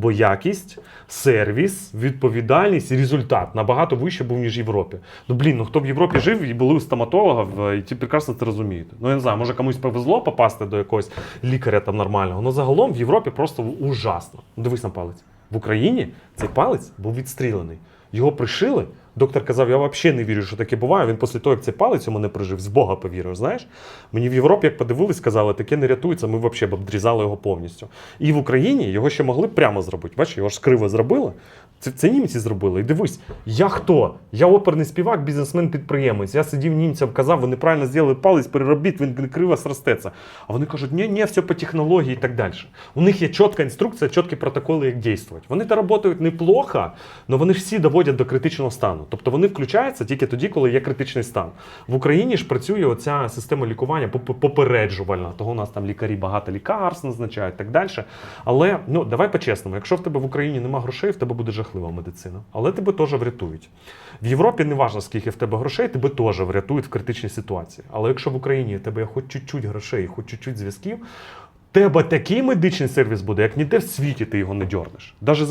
Бо якість, сервіс, відповідальність і результат набагато вище був, ніж в Європі. Ну блін, ну хто в Європі жив і були у стоматолога, і ті прекрасно це розумієте. Ну я не знаю, може комусь повезло попасти до якогось лікаря там нормального. Ну загалом в Європі просто ужасно. Ну, дивись на палець. В Україні цей палець був відстрілений. Його пришили. Доктор казав, я взагалі не вірю, що таке буває. Він після того, як цей палець у мене прижив, з Бога повірив. Знаєш? Мені в Європі, як подивились, сказали, таке не рятується, ми взагалі б обдрізали його повністю. І в Україні його ще могли прямо зробити. Бачиш, його ж криво зробили. Це, це німці зробили. І дивись, я хто? Я оперний співак, бізнесмен-підприємець. Я сидів німцям, казав, ви неправильно зробили палець, переробіть, він криво сростеться. А вони кажуть, ні, ні, все по технології і так далі. У них є чітка інструкція, чіткі протоколи, як діяти. Вони та працюють неплохо, але вони ж всі доводять до критичного стану. Тобто вони включаються тільки тоді, коли є критичний стан. В Україні ж працює оця система лікування попереджувальна. Того у нас там лікарі багато лікарств назначають так далі. Але ну давай по-чесному, якщо в тебе в Україні нема грошей, в тебе буде жахлива медицина. Але тебе теж врятують. В Європі не важливо, скільки в тебе грошей, тебе теж врятують в критичній ситуації. Але якщо в Україні в тебе хоч чуть-чуть грошей, хоч чуть-чуть зв'язків, тебе такий медичний сервіс буде, як ніде в світі ти його не дьорнеш. Даже